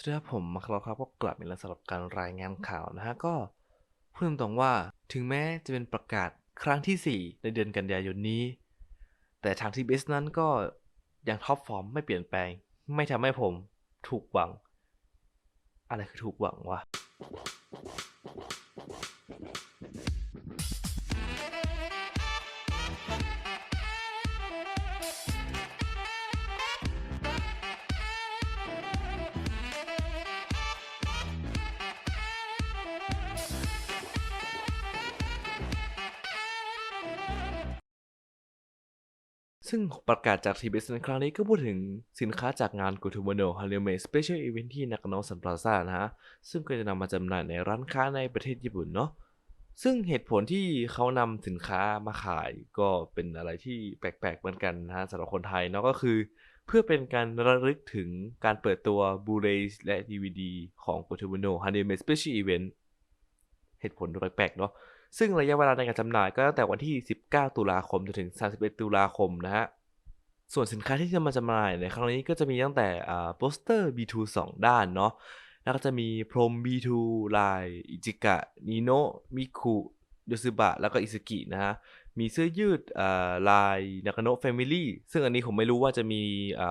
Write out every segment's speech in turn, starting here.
สวัสดีครับผมมาครับครับก็กลับมาแล้วสำหรับการรายงานข่าวนะฮะก็พูดตรงๆว่าถึงแม้จะเป็นประกาศครั้งที่ 4 ในเดือนกันยายนนี้ แต่ทางทีบีเอสนั้นก็ยังท็อปฟอร์มไม่เปลี่ยนแปลง ไม่ทำให้ผมถูกหวัง อะไรคือถูกหวังวะ ซึ่งประกาศจาก TBS ในครั้งนี้ก็พูดถึงสินค้าจากงาน g o t o m o n o h a r i m e Special Event ที่นากาโนะซันพลาซ่านะฮะ ซึ่งก็จะนำมาจำหน่ายในร้านค้าในประเทศญี่ปุ่นเนาะซึ่งเหตุผลที่เขานำสินค้ามาขายก็เป็นอะไรที่แปลกๆเหมือนกันนะฮะสำหรับคนไทยเนาะก็คือ เพื่อเป็นการระลึกถึงการเปิดตัว Blu-ray และ DVD ของ g o t o m o n o h a r i m e Special Event เหตุผลแปลกๆเนาะ ซึ่งระยะเวลาในการจำหน่ายก็ตั้งแต่วันที่ 19 ตุลาคมจนถึง 31 ตุลาคมนะฮะส่วนสินค้าที่จะมาจำหน่ายในครั้งนี้ก็จะมีตั้งแต่โปสเตอร์ B2 2 ด้านเนาะแล้วก็จะมีพรม B2 ลายอิจิกะนิโนะมิคุโยซึบะแล้วก็อิซึกินะฮะมีเสื้อยืดลายนากาโนะแฟมิลี่ซึ่งอันนี้ผมไม่รู้ว่าจะมี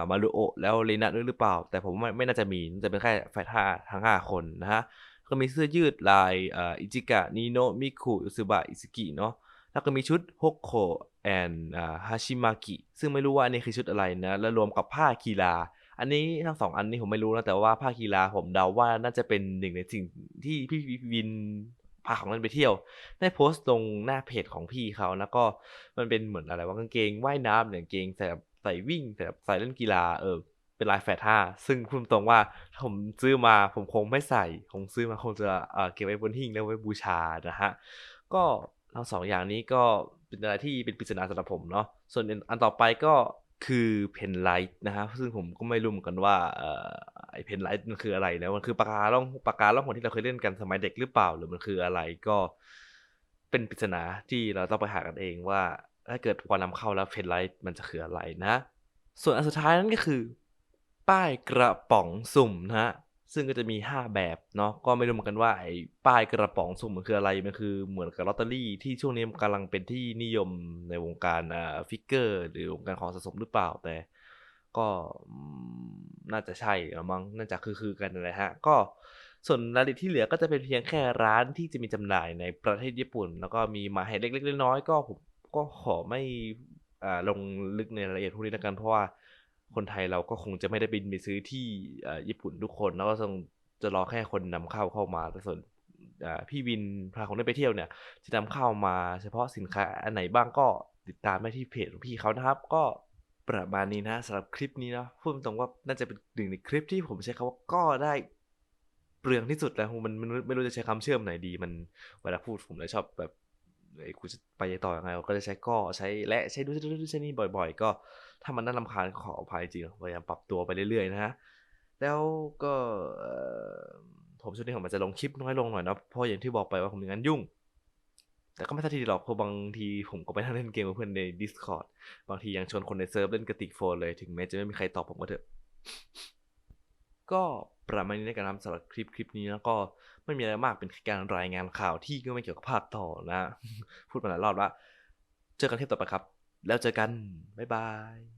มารุโอแล้วเรนะด้วยหรือเปล่า แต่ผมไม่ไม่น่าจะมีจะเป็นแค่แฟท่าทั้ง 5 คนนะฮะ ก็มีเสื้อยืดลายอิจิกะนิโนมิคุโยซึบะอิซึกิเนาะแล้วก็มีชุดฮกโคแอนฮาชิมากิซึ่งไม่รู้ว่าอันนี้คือชุดอะไรนะ แล้วรวมกับผ้ากีฬา อันนี้ทั้งสองอันนี้ผมไม่รู้นะ แต่ว่าผ้ากีฬาผมเดาว่าน่าจะเป็นหนึ่งในสิ่งที่พี่วินพาของนั้นไปเที่ยว ได้โพสต์ลงหน้าเพจของพี่เขา แล้วก็มันเป็นเหมือนอะไรว่ากางเกงว่ายน้ำเนี่ยกางเกงใส่ใส่วิ่งใส่ใส่เล่นกีฬาเออ เป็นลายแฟท่าซึ่งพูดตรงว่าถ้าผมซื้อมาผมคงไม่ใส่ ผมซื้อมาคงจะเอ่อเก็บไว้บนหิ้งแล้วไว้บูชานะฮะ ก็ทั้งสองอย่างนี้ก็เป็นอะไรที่เป็นปริศนาสำหรับผมเนาะ ส่วนอันต่อไปก็คือเพนไลท์นะฮะ ซึ่งผมก็ไม่รู้เหมือนกันว่าเอ่อไอเพนไลท์มันคืออะไรแล้ว มันคือปากกาล่องปากกาล่องหนที่เราเคยเล่นกันสมัยเด็กหรือเปล่า หรือมันคืออะไรก็เป็นปริศนาที่เราต้องไปหากันเองว่าถ้าเกิดพอนำเข้าแล้วเพนไลท์มันจะคืออะไรนะ ส่วนอันสุดท้ายนั่นก็คือ ป้ายกระป๋องสุ่มนะฮะซึ่งก็จะมี 5 แบบเนาะก็ไม่รู้เหมือนกันว่าไอ้ป้ายกระป๋องสุ่มมันคืออะไรมันคือเหมือนกับลอตเตอรี่ที่ช่วงนี้กำลังเป็นที่นิยมในวงการอ่าฟิกเกอร์ หรือวงการของสะสมหรือเปล่าแต่ ก็น่าจะใช่มั้งน่าจะคือคือกันนะฮะก็ส่วนรายละเอียดที่เหลือก็จะเป็นเพียงแค่ร้านที่จะมีจำหน่ายในประเทศญี่ปุ่น แล้วก็มีมาให้เล็กๆน้อยๆก็ผมก็ขอไม่อ่าลงลึกในรายละเอียดพวกนี้แล้วกันเพราะว่า คนไทยเราก็คงจะไม่ได้บินไปซื้อที่ญี่ปุ่นทุกคน แล้วก็ต้องจะรอแค่คนนำเข้าเข้ามาแต่ส่วนพี่วินพาคนได้ไปเที่ยวเนี่ย จะนำเข้ามาเฉพาะสินค้าอันไหนบ้างก็ติดตามได้ที่เพจของพี่เขานะครับ ก็ประมาณนี้นะสำหรับคลิปนี้นะพูดตรงว่าน่าจะเป็นหนึ่งในคลิปที่ผมใช้คำว่าก็ได้เปลืองที่สุดแล้วมันมันไม่รู้จะใช้คำเชื่อมไหนดี มันเวลาพูดผมเลยชอบแบบ ไอ้กูจะไปต่อยังไงก็จะใช้ก็ใช้และใช้ดูใช้ดูใช้นี่บ่อย ๆ ก็ถ้ามันน่ารำคาญขออภัยจริงพยายามปรับตัวไปเรื่อยๆนะฮะแล้วก็ผมช่วงนี้ผมอาจจะลงคลิปน้อยลงหน่อยนะเพราะอย่างที่บอกไปว่าผมมีงานยุ่ง แต่ก็ไม่ทันทีหรอกเพราะบางทีผมก็ไปนั่งเล่นเกมกับเพื่อนใน Discord บางทียังชวนคนในเซิร์ฟเล่นกระติกโฟนเลยถึงแม้จะไม่มีใครตอบผมก็เถอะก็ประมาณนี้ในการนำสำหรับคลิปคลิปนี้แล้วก็ ไม่มีอะไรมากเป็นการรายงานข่าวที่ก็ไม่เกี่ยวกับภาคต่อนะ พูดมาหลายรอบว่า เจอกันเทปต่อไปครับ แล้วเจอกัน บ๊ายบาย